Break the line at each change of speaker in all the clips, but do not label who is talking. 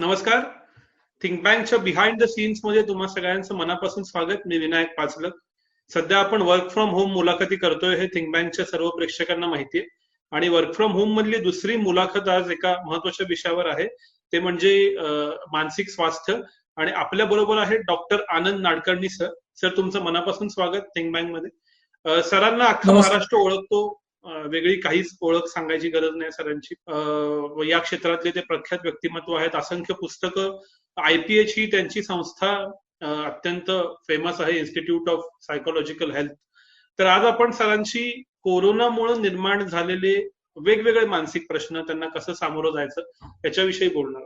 नमस्कार. थिंक बँकच्या behind the सीन्समध्ये तुम्हा सगळ्यांचं मनापासून स्वागत. मी विनायक पाचलक. सध्या आपण वर्क फ्रॉम होम मुलाखती करतोय हे थिंक बँकच्या सर्व प्रेक्षकांना माहितीये आणि वर्क फ्रॉम होम मधली दुसरी मुलाखत आज एका महत्त्वाच्या विषयावर आहे. ते म्हणजे मानसिक स्वास्थ्य. आणि आपल्या बरोबर आहे doctor Anand Nadkarni sir. Sir तुमचं मनापासून स्वागत थिंक बँकमध्ये. सरांना अख्खा महाराष्ट्र ओळखतो वेगळी काहीच ओळख सांगायची गरज नाही सरांची. या क्षेत्रातले ते प्रख्यात व्यक्तिमत्व आहेत असंख्य पुस्तकं आयपीएच ही त्यांची संस्था अत्यंत फेमस आहे इन्स्टिट्यूट ऑफ सायकोलॉजिकल हेल्थ तर आज आपण सरांशी कोरोनामुळे निर्माण झालेले वेगवेगळे मानसिक प्रश्न त्यांना कसं सामोरं जायचं याच्याविषयी बोलणार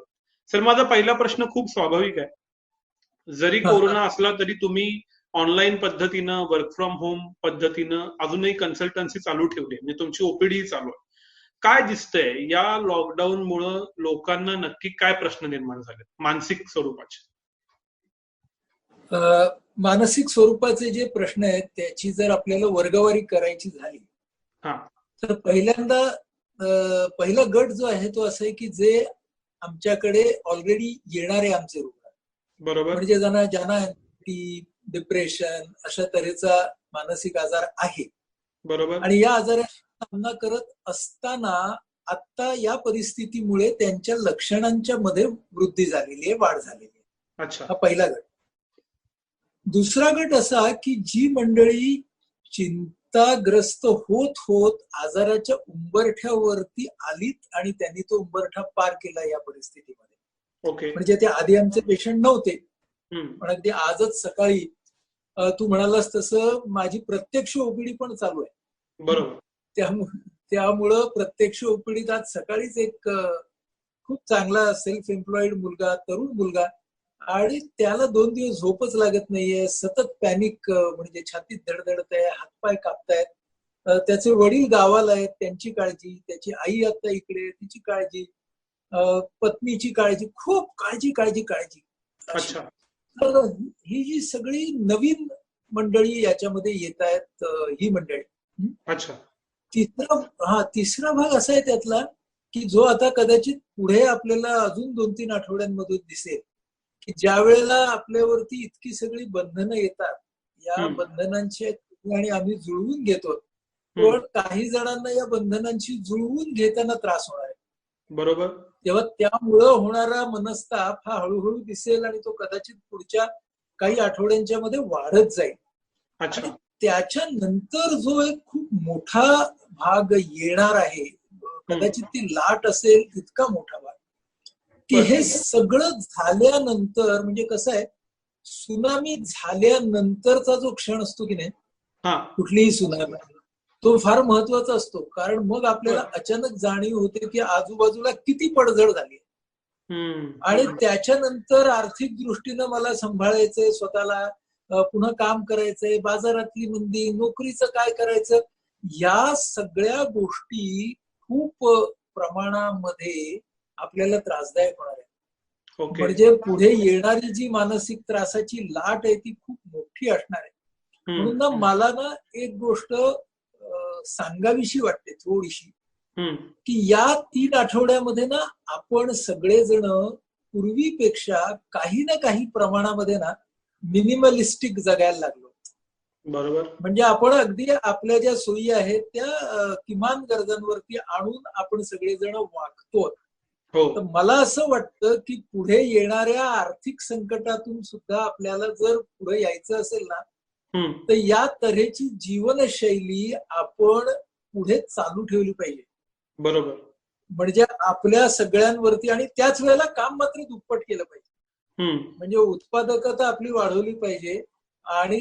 सर माझा पहिला प्रश्न खूप स्वाभाविक आहे. जरी कोरोना असला तरी तुम्ही ऑनलाईन पद्धतीनं वर्क फ्रॉम होम पद्धतीनं अजूनही कन्सल्टन्सी चालू ठेवली म्हणजे तुमची ओपीडी चालू आहे. काय दिसतंय? या लॉकडाऊन मुळे लोकांना नक्की काय प्रश्न निर्माण झाले मानसिक स्वरूपाचे.
मानसिक स्वरूपाचे जे प्रश्न आहेत त्याची जर आपल्याला वर्गवारी करायची झाली तर पहिल्यांदा पहिला गट जो आहे तो असं आहे की जे आमच्याकडे ऑलरेडी येणारे आमचे रुग्ण
बरोबर.
म्हणजे ज्यांना ज्यांना डिप्रेशन अशा तऱ्हेचा मानसिक आजार आहे.
बरोबर.
आणि या आजाराचा सामना करत असताना आता या परिस्थितीमुळे त्यांच्या लक्षणांच्या मध्ये वृद्धी झालेली आहे वाढ झालेली आहे.
अच्छा.
हा पहिला गट. दुसरा गट असा की जी मंडळी चिंताग्रस्त होत होत आजाराच्या उंबरठ्यावरती आलीत आणि त्यांनी तो उंबरठा पार केला या परिस्थितीमध्ये.
ओके.
म्हणजे ते आधी आमचे पेशंट नव्हते. पण अगदी आजच सकाळी तू म्हणालास तसं माझी प्रत्यक्ष ओपीडी पण चालू आहे.
बरोबर.
त्यामुळं त्यामुळं प्रत्यक्ष ओपीडीत आज सकाळीच एक खूप चांगला सेल्फ एम्प्लॉईड मुलगा तरुण मुलगा आणि त्याला दोन दिवस झोपच लागत नाहीये. सतत पॅनिक म्हणजे छातीत धडधडत आहे हातपाय कापतायत. त्याचे वडील गावाला आहेत त्यांची काळजी त्याची आई आता इकडे तिची काळजी पत्नीची काळजी खूप काळजी काळजी काळजी.
अच्छा.
तर ही जी सगळी नवीन मंडळी याच्यामध्ये येत आहेत ही मंडळी.
अच्छा.
तिसरा हा तिसरा भाग असा आहे त्यातला की जो आता कदाचित पुढे आपल्याला अजून दोन तीन आठवड्यांमधून दिसेल की ज्या वेळेला आपल्यावरती इतकी सगळी बंधनं येतात या बंधनांची आणि आम्ही जुळवून घेतो. पण काही जणांना या बंधनांची जुळवून घेताना त्रास होणार
बरोबर?
तेव्हा त्यामुळं होणारा मनस्ताप हा हळूहळू दिसेल आणि तो कदाचित पुढच्या काही आठवड्यांच्या मध्ये वाढत जाईल.
अच्छा.
त्याच्यानंतर जो एक खूप मोठा भाग येणार आहे कदाचित ती लाट असेल इतका मोठा भाग. की हे सगळं झाल्यानंतर म्हणजे कसं आहे सुनामी झाल्यानंतरचा जो क्षण असतो की नाही कुठलीही सुनामी. तो फार महत्त्वाचा असतो. कारण मग आपल्याला अचानक जाणीव होते की आजूबाजूला किती पडझड झाली आणि त्याच्यानंतर आर्थिक दृष्टीनं मला सांभाळायचंय स्वतःला पुन्हा काम करायचंय बाजारातली मंदी नोकरीचं काय करायचं या सगळ्या गोष्टी खूप प्रमाणामध्ये आपल्याला त्रासदायक होणार आहे म्हणजे पुढे येणारी जी मानसिक त्रासाची लाट आहे ती खूप मोठी असणार आहे. म्हणून ना मला ना एक गोष्ट सांगावीशी वाटते थोडीशी. की या तीन आठवड्यामध्ये ना आपण सगळेजण पूर्वीपेक्षा काही ना काही प्रमाणामध्ये ना मिनिमलिस्टिक जगायला लागलो.
बरोबर.
म्हणजे आपण अगदी आपल्या ज्या सोयी आहेत त्या किमान गरजांवरती आणून आपण सगळेजण वागतो तर मला असं वाटतं की पुढे येणाऱ्या आर्थिक संकटातून सुद्धा आपल्याला जर पुढे यायचं असेल ना तर या तऱ्हेची जीवनशैली आपण पुढे चालू ठेवली पाहिजे.
बरोबर.
म्हणजे आपल्या सगळ्यांवरती आणि त्याच वेळेला काम मात्र दुप्पट केलं पाहिजे. म्हणजे उत्पादकता आपली वाढवली पाहिजे आणि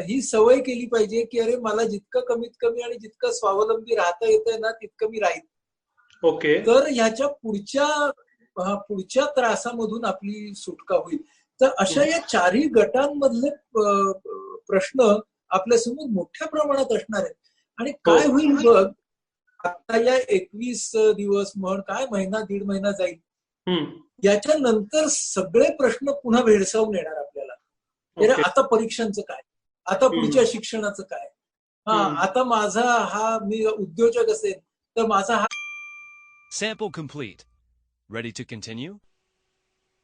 ही सवय केली पाहिजे की अरे मला जितकं कमीत कमी आणि जितकं स्वावलंबी राहता येतंय ना तितकं मी राहील
ओके.
तर ह्याच्या पुढच्या पुढच्या त्रासामधून आपली सुटका होईल. तर अशा या चारही गटांमधले प्रश्न आपल्यासमोर मोठ्या प्रमाणात असणार आहेत. आणि काय होईल बघ आता या एकवीस दिवस म्हण काय महिना दीड महिना जाईल याच्या नंतर सगळे प्रश्न पुन्हा भेडसावून येणार आपल्याला. अरे आता परीक्षांचं काय? आता पुढच्या शिक्षणाचं काय? हा आता माझा हा मी उद्योजक असेल तर माझा हा
Sample complete. Ready to continue?